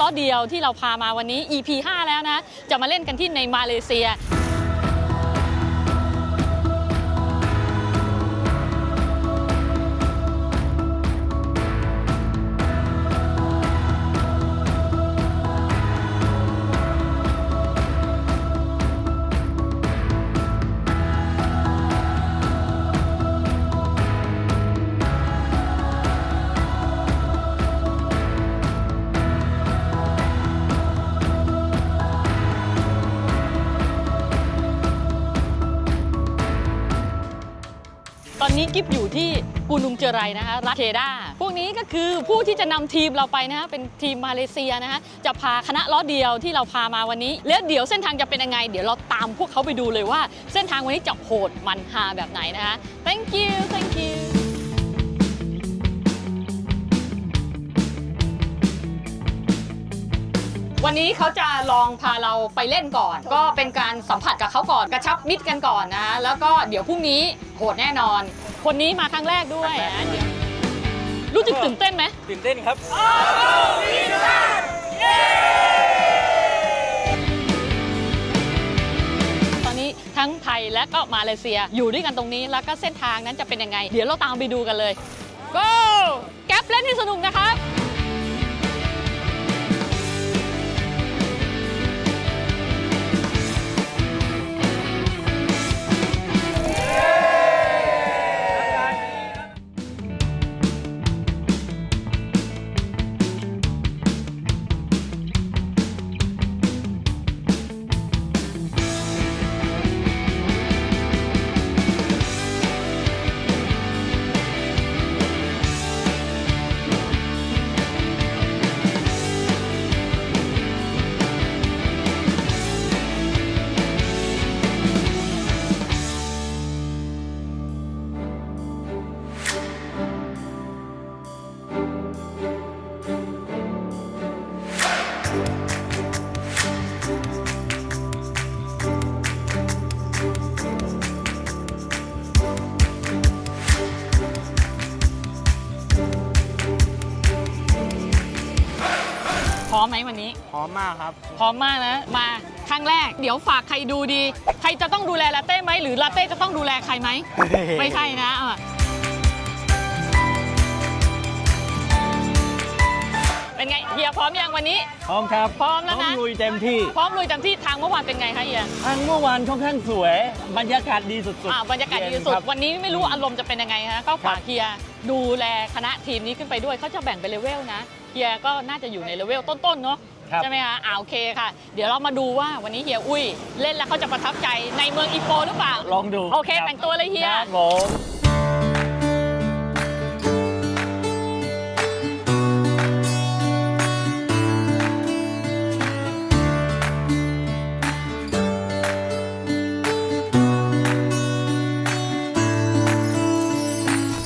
ล้อเดียวที่เราพามาวันนี้ EP 5 แล้วนะ จะมาเล่นกันที่ในมาเลเซีย นี้กิฟอยู่ที่กูนุงเจอไรนะคะรัฐเคดาพวกนี้ก็คือผู้ที่จะนำทีมเราไปนะฮะเป็นทีมมาเลเซียนะฮะจะพาคณะล้อเดียวที่เราพามาวันนี้ แล้วเดี๋ยวเส้นทางจะเป็นยังไง เดี๋ยวเราตามพวกเขาไปดูเลยว่า เส้นทางวันนี้จะโหดมันฮาแบบไหนนะคะ thank you thank you วันนี้เขาจะลองพาเราไปเล่นก่อน ก็เป็นการสัมผัสกับเขาก่อนกระชับมิตรกันก่อนนะ แล้วก็เดี๋ยวพรุ่งนี้โหดแน่นอน คนนี้มาครั้งแรกด้วยนะเดี๋ยวรู้สึกตื่นเต้นไหม ตื่นเต้นครับ ตอนนี้ทั้งไทยและก็มาเลเซียอยู่ด้วยกันตรงนี้แล้วก็เส้นทางนั้นจะเป็นยังไง เดี๋ยวเราตามไปดูกันเลย go แก๊ปเล่นให้สนุกนะครับ พร้อมมากครับ พร้อมมากนะ มาครั้งแรก เดี๋ยวฝากใครดูดี ใครจะต้องดูแลลาเต้ไหมหรือลาเต้จะต้องดูแลใครไหม ไม่ใช่นะอะเป็นไงเฮียพร้อมยังวันนี้ พร้อมครับพร้อมแล้วนะ ลุยเต็มที่ พร้อมลุยเต็มที่ทางเมื่อวานเป็นไงคะเฮียทางเมื่อวานค่อนข้างสวย บรรยากาศดีสุดอ่าบรรยากาศดีที่สุดวันนี้ไม่รู้อารมณ์จะเป็นยังไงฮะก็ฝากเฮียดูแลคณะทีมนี้ขึ้นไปด้วยเขาจะแบ่งเป็นเลเวลนะเฮียก็น่าจะอยู่ในเลเวลต้นๆเนาะ ครับใช่ไหมคะอ่าโอเคค่ะ เดี๋ยวเรามาดูว่าวันนี้เฮียอุ้ย เล่นแล้วเขาจะประทับใจในเมืองอีโปหรือเปล่าลองดูโอเครับ แต่งตัวเลยเฮียครับผม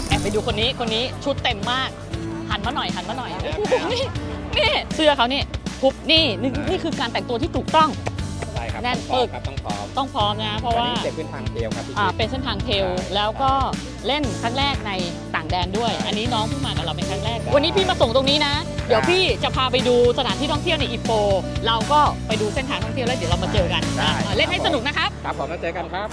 แอบไปดูคนนี้คนนี้ชุดเต็มมาก หันมาหน่อยหันมาหน่อยโอ้โหนี่นี่เสื้อเขานี่ ทุบนี่นี่นี่คือการแต่งตัวที่ถูกต้อง ใช่ครับแน่นต้องพร้อมปึกครับต้องพร้อมต้องพร้อมนะเพราะวันว่านี้เจ็บขึ้นทางเดียวครับพี่อ่าจิ๊บ เป็นเส้นทางเทรลแล้วก็เล่นครั้งแรกในต่างแดนด้วย อันนี้น้องเพิ่งมากับเราเป็นครั้งแรก วันนี้พี่มาส่งตรงนี้นะ เดี๋ยวพี่จะพาไปดูสถานที่ท่องเที่ยวในอีโปเราก็ไปดูเส้นทางท่องเที่ยวแล้วเดี๋ยวเรามาเจอกันได้ อ่าเล่นให้สนุกนะครับ ครับผมแล้วเจอกันครับ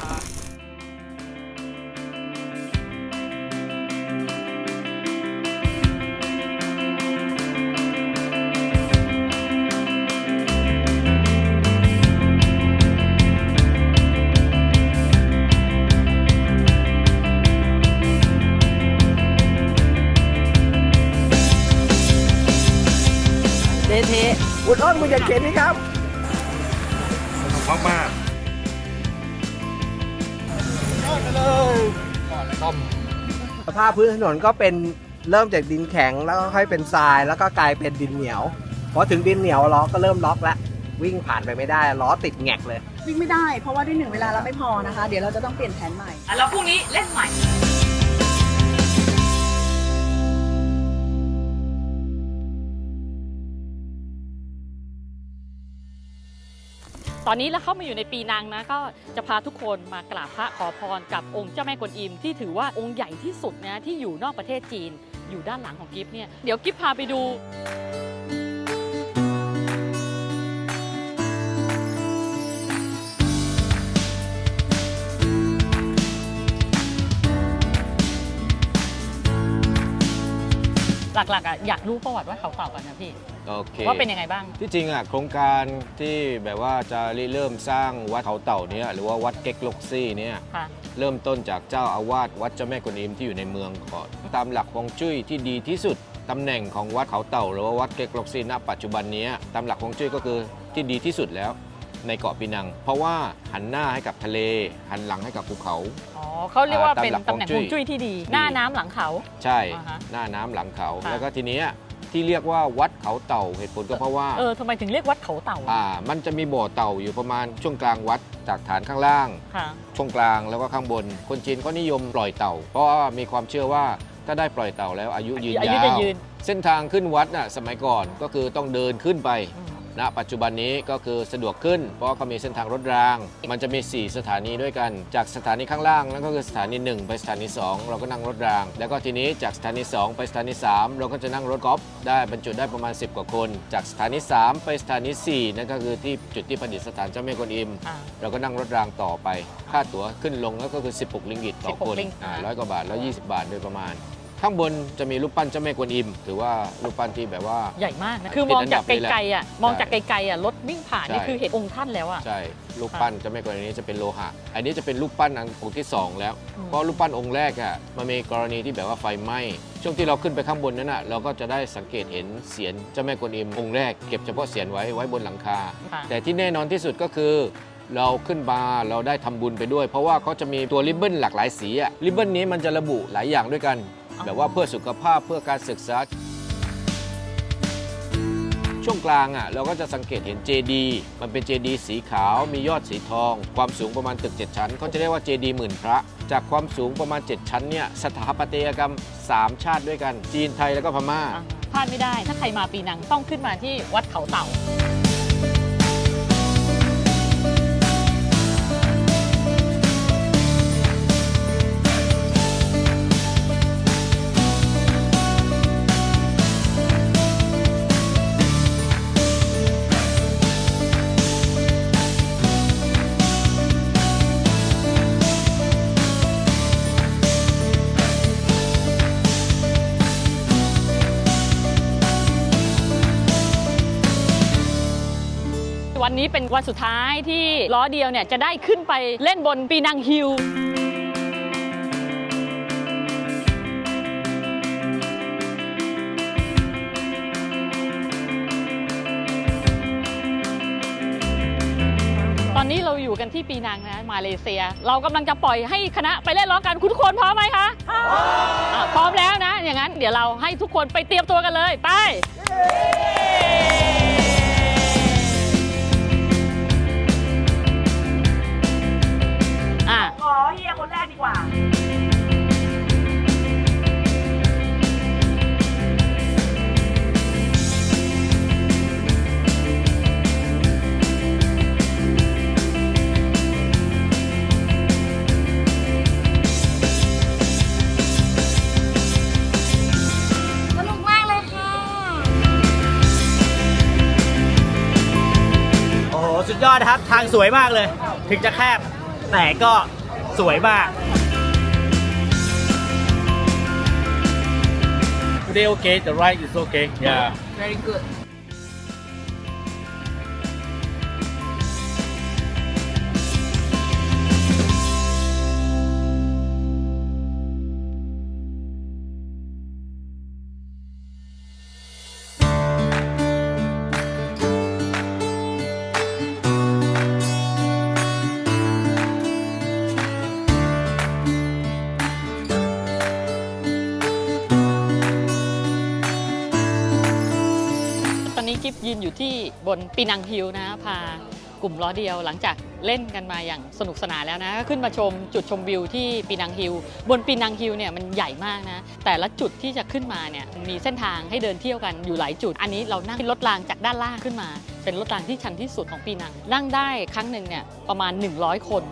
เดเทอุดอ้อนคุณอยากเข็นนี่ครับมากมากสภาพพื้นถนนก็เป็นเริ่มจากดินแข็งแล้วก็ค่อยเป็นทรายแล้วก็กลายเป็นดินเหนียวพอถึงดินเหนียวล้อก็เริ่มล็อกแล้ววิ่งผ่านไปไม่ได้ล้อติดแงกเลย วิ่งไม่ได้เพราะว่าด้วยหนึ่งเวลาเราไม่พอนะคะ เดี๋ยวเราจะต้องเปลี่ยนแผนใหม่แล้วพรุ่งนี้เล่นใหม่ อนนี้เราเข้ามาอยู่ในปีนางนะก็จะพาทุกคนมากราบพระขอพรกับองค์เจ้าแม่กวนอิม ที่ถือว่าองค์ใหญ่ที่สุดนะที่อยู่นอกประเทศจีน อยู่ด้านหลังของกิฟเนี่ยเดี๋ยวกิฟพาไปดู หลักๆอะอยากรู้ประวัติวัดเขาเต่ากันนะพี่โอเคว่าเป็นยังไงบ้าง ที่จริงอะโครงการที่แบบว่าจะริเริ่มสร้างวัดเขาเต่าเนี้ยหรือว่าวัดเก๊กลกซี่เนี่ยค่ะ เริ่มต้นจากเจ้าอาวาสวัดเจ้าแม่กวนอิมที่อยู่ในเมืองก่อนตามหลักฮวงจุ้ยที่ดีที่สุดตำแหน่งของวัดเขาเต่า หรือว่าวัดเก๊กลกซี่ณปัจจุบันเนี้ยตามหลักฮวงจุ้ยก็คือที่ดีที่สุดแล้ว ในเกาะปีนัง เพราะว่าหันหน้าให้กับทะเล หันหลังให้กับภูเขา อ๋อเขาเรียกว่าอ่าตามเป็นหลักตำแหน่งฮฮววงงจุ้จุ้ยยที่ดีดี หน้าน้ำหลังเขา ใช่อ่าฮะหน้าน้ำหลังเขาค่ะแล้วก็ทีเนี้ยที่เรียกว่าวัดเขาเต่าเหตุผลก็เพราะว่าเออทำไมถึงเรียกวัดเขาเต่าอ่ามันจะมีบ่อเต่าอยู่ประมาณช่วงกลางวัดจากฐานข้างล่างค่ะช่วงกลางแล้วก็ข้างบน คนจีนก็นิยมปล่อยเต่า เพราะว่ามีความเชื่อว่าถ้าได้ปล่อยเต่าแล้วอายุยืนอายุยาจะวยืนเส้นทางขึ้นวัดน่ะสมัยก่อนก็คือต้องเดินขึ้นไปอืม ณปัจจุบันนี้ก็คือสะดวกขึ้น เพราะว่าเขามีเส้นทางรถราง มันจะมี 4 สถานีด้วยกัน จากสถานีข้างล่างนั่นก็คือสถานี 1 ไปสถานี 2 เราก็นั่งรถราง แล้วก็ทีนี้จากสถานี 2 ไปสถานี 3 เราก็จะนั่งรถกอล์ฟได้บรรจุได้ประมาณ 10 กว่าคน จากสถานี 3 ไปสถานี 4 นั่นก็คือที่จุดที่ประดิษฐานเจ้าแม่กวนอิมอ่าเราก็นั่งรถรางต่อไป ค่าตั๋วขึ้นลงก็คือ 16 ลิงกิตต่อคน16ลิงอ่าอ่าร้อยกว่าบาท120 บาทโดยประมาณ ข้างบนจะมีรูปปั้นเจ้าแม่กวนอิมถือว่ารูปปั้นที่แบบว่า ใหญ่มากนะ คือมองจากติดอันดับเลยแหละไกลๆอะ มองจากไกลๆอะ รถวิ่งผ่านนี่ใช่คือเห็นองค์ท่านแล้วอะ ใช่ รูปปั้นเจ้าแม่กวนอิมนี้จะเป็นโลหะ อันนี้จะเป็นรูปปั้นอันองค์ที่ 2 แล้วอืมเพราะรูปปั้นองค์แรกอะ มันมีกรณีที่แบบว่าไฟไหม้ ช่วงที่เราขึ้นไปข้างบนนั้นอะ เราก็จะได้สังเกตเห็นเสียนเจ้าแม่กวนอิมองค์แรกเก็บเฉพาะเสียนไว้ไว้บนหลังคาค่ะแต่ที่แน่นอนที่สุดก็คือเราขึ้นมาเราได้ทำบุญไปด้วย เพราะว่าเขาจะมีตัวริบบิ้นหลากหลายสีอะริบบิ้นนี้มันจะระบุหลายอย่างด้วยกันอ๋อ แบบว่าเพื่อสุขภาพเพื่อการศึกษา ช่วงกลางอะเราก็จะสังเกตเห็นเจดีมันเป็นเจดีสีขาวมียอดสีทอง ความสูงประมาณตึก 7 ชั้นเขาจะเรียกว่าเจดีหมื่นพระ จากความสูงประมาณ 7 ชั้นเนี่ยสถาปัตยกรรม 3 ชาติด้วยกัน จีนไทยแล้วก็พม่าอ่าพลาดไม่ได้ถ้าใครมาปีนังต้องขึ้นมาที่วัดเขาเต่า เป็นวันสุดท้ายที่ล้อเดียวเนี่ยจะได้ขึ้นไปเล่นบนปีนังฮิลตอนนี้เราอยู่กันที่ปีนังนะ มาเลเซีย เรากำลังจะปล่อยให้คณะไปเล่นล้อกันคุณทุกคนพร้อมไหมคะพร้อมพร้อมแล้วนะ อย่างนั้นเดี๋ยวเราให้ทุกคนไปเตรียมตัวกันเลย ไปางสวยมากเลย ถึงจะแคบ แต่ก็สวยมาก Today okay the ride is okay yeah very good ยืนอยู่ที่บนปีนังฮิลนะพากลุ่มล้อเดียวหลังจากเล่นกันมาอย่างสนุกสนานแล้วนะก็ขึ้นมาชมจุดชมวิวที่ปีนังฮิลบนปีนังฮิลเนี่ยมันใหญ่มากนะ แต่ละจุดที่จะขึ้นมาเนี่ยมีเส้นทางให้เดินเที่ยวกันอยู่หลายจุด อันนี้เรานั่งรถรางจากด้านล่างขึ้นมา เป็นรถรางที่ชันที่สุดของปีนัง นั่งได้ครั้งหนึ่งเนี่ยประมาณ 100 คน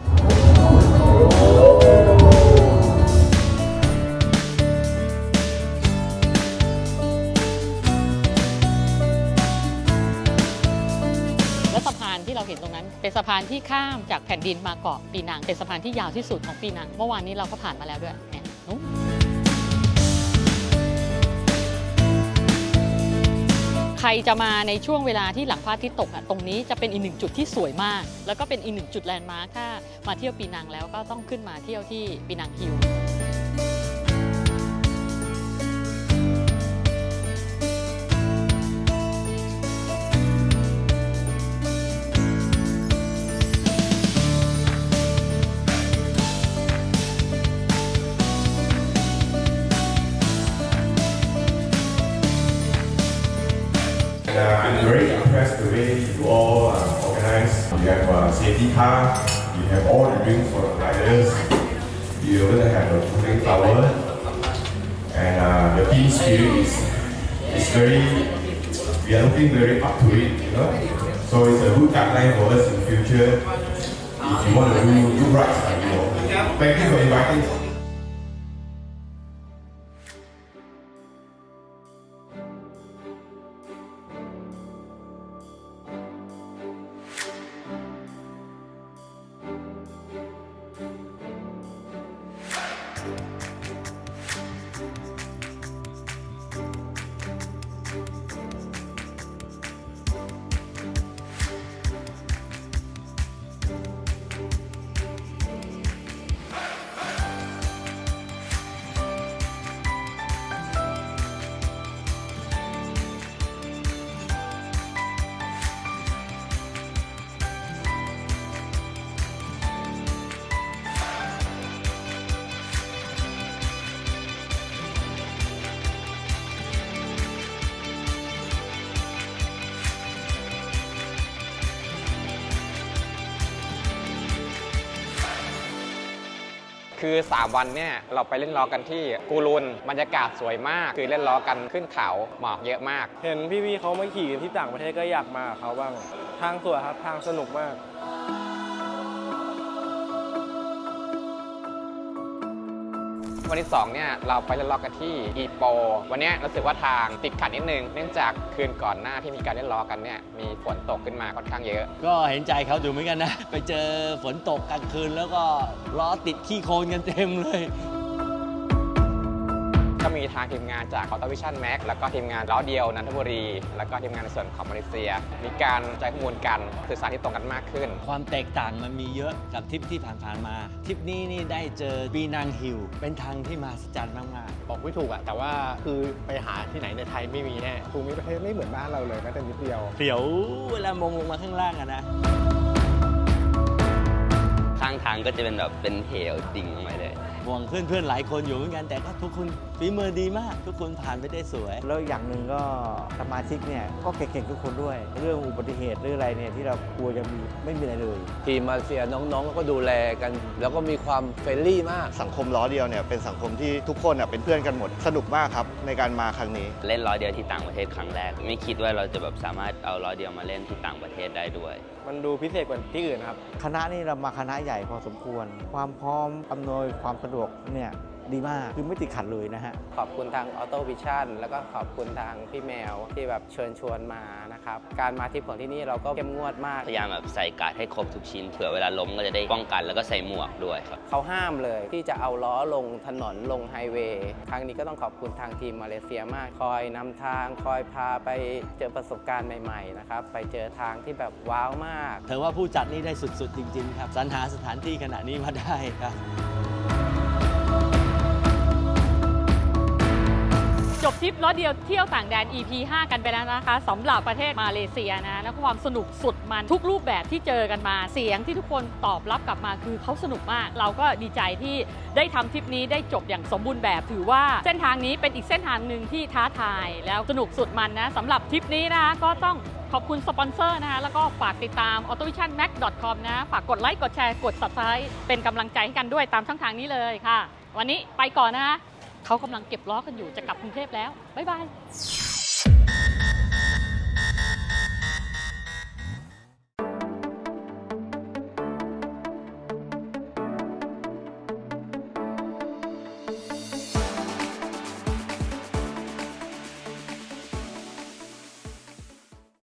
เห็นตรงนั้นเป็นสะพานที่ข้ามจากแผ่นดินมาเกาะปีนัง เป็นสะพานที่ยาวที่สุดของปีนัง เมื่อวานนี้เราก็ผ่านมาแล้วด้วยเนี่ยนู้ใครจะมาในช่วงเวลาที่หลังพระอาทิตย์ตกอะตรงนี้จะเป็นอีกหนึ่งจุดที่สวยมาก แล้วก็เป็นอีกหนึ่งจุดแลนด์มาร์คถ้ามาเที่ยวปีนังแล้วก็ต้องขึ้นมาเที่ยวที่ปีนังฮิล Uh, I'm very impressed the way you all uh, organize. You have a safety car, you have all the drinks for the riders, you even have a cooling tower, and uh, the team spirit is, is very, we are looking very up to it, you know. So it's a good guideline for us in future if you want to do, do rides like you. Thank you for inviting คือ 3 วันเนี่ยเราไปเล่นล้อกันที่กูรุนบรรยากาศสวยมาก คือเล่นล้อกันขึ้นเขาหมอกเยอะมาก เห็นพี่ๆเขามาขี่ที่ต่างประเทศก็อยากมากับเขาบ้าง ทางสวยครับทางสนุกมาก วันที่2เนี่ยเราไปเล่นล้อกันที่อีโป วันเนี้ยรู้สึกว่าทางติดขัดนิดนึง เนื่องจากคืนก่อนหน้าที่มีการเล่นล้อกันเนี่ยมีฝนตกขึ้นมาค่อนข้างเยอะ ก็เห็นใจเขาดูเหมือนกันนะ ไปเจอฝนตกกลางคืนแล้วก็ล้อติดขี้โคลนกันเต็มเลย ก็มีทางทีมงานจาก Auto Vision Max แล้วก็ทีมงานล้อเดียวนันทบุรี แล้วก็ทีมงานในส่วนของมาเลเซีย มีการใจข้อมูลกันสื่อสารที่ตรงกันมากขึ้น ความแตกต่างมันมีเยอะกับทริปที่ผ่านๆมาทริปนี้นี่ได้เจอปีนังฮิลเป็นทางที่มหัศจรรย์มากบอกไม่ถูกอะแต่ว่าคือไปหาที่ไหนในไทยไม่มีแน่ภูมิประเทศไม่เหมือนบ้านเราเลยแม้แต่นิดเดียวๆเสียวเวลามองลงมาข้างล่างอะนะข้างทางก็จะเป็นแบบเป็นเหวดิ่งลงไปเลยห่วงเพื่อนๆหลายคนอยู่เหมือนกันแต่ก็ทุกคน ฝีมือดีมากทุกคนผ่านไปได้สวย แล้วอย่างหนึ่งก็สมาชิกเนี่ยก็เก่งๆทุกคนด้วย เรื่องอุบัติเหตุหรืออะไรเนี่ยที่เรากลัวจะมีไม่มีอะไรเลย ทีมมาเลเซียน้องๆก็ดูแลกัน แล้วก็มีความเฟรนลี่มาก สังคมล้อเดียวเนี่ยเป็นสังคมที่ทุกคนเป็นเพื่อนกันหมด สนุกมากครับในการมาครั้งนี้ เล่นล้อเดียวที่ต่างประเทศครั้งแรก ไม่คิดว่าเราจะแบบสามารถเอาล้อเดียวมาเล่นที่ต่างประเทศได้ด้วย มันดูพิเศษกว่าที่อื่นครับคณะนี่เรามาคณะใหญ่พอสมควร ความพร้อมอำนวยความสะดวกเนี่ย ดีมากคือไม่ติดขัดเลยนะฮะ ขอบคุณทาง Auto Vision แล้วก็ขอบคุณทางพี่แมวที่แบบเชิญชวนมานะครับ การมาทริปของที่นี่เราก็เข้มงวดมาก พยายามแบบใส่การ์ดให้ครบทุกชิ้นเผื่อเวลาล้มก็จะได้ป้องกันแล้วก็ใส่หมวกด้วยครับ เขาห้ามเลยที่จะเอาล้อลงถนนลงไฮเวย์ครั้งนี้ก็ต้องขอบคุณทางทีมมาเลเซียมาก คอยนำทางคอยพาไปเจอประสบการณ์ใหม่ๆนะครับไปเจอทางที่แบบว้าวมาก เธอว่าผู้จัดนี่ได้สุดๆ จริง ๆ ครับสรรหาสถานที่ขณะนี้มาได้ครับ บทริปล้อเดียวเที่ยวต่างแดน EP 5 กันไปแล้วนะคะสำหรับประเทศมาเลเซียนะและความสนุกสุดมันทุกรูปแบบที่เจอกันมาเสียงที่ทุกคนตอบรับกลับมาคือเขาสนุกมาก เราก็ดีใจที่ได้ทำทริปนี้ได้จบอย่างสมบูรณ์แบบ ถือว่าเส้นทางนี้เป็นอีกเส้นทางหนึ่งที่ท้าทายแล้วสนุกสุดมันนะสำหรับทริปนี้นะคะก็ต้องขอบคุณสปอนเซอร์นะคะแล้วก็ฝากติดตาม autovisionmax.com นะ ฝากกดไลค์กดแชร์กด subscribe เป็นกำลังใจให้กันด้วยตามช่องทางนี้เลยค่ะ วันนี้ไปก่อนนะคะ เขากำลังเก็บล้อกันอยู่จะกลับกรุงเทพแล้วบ๊ายบาย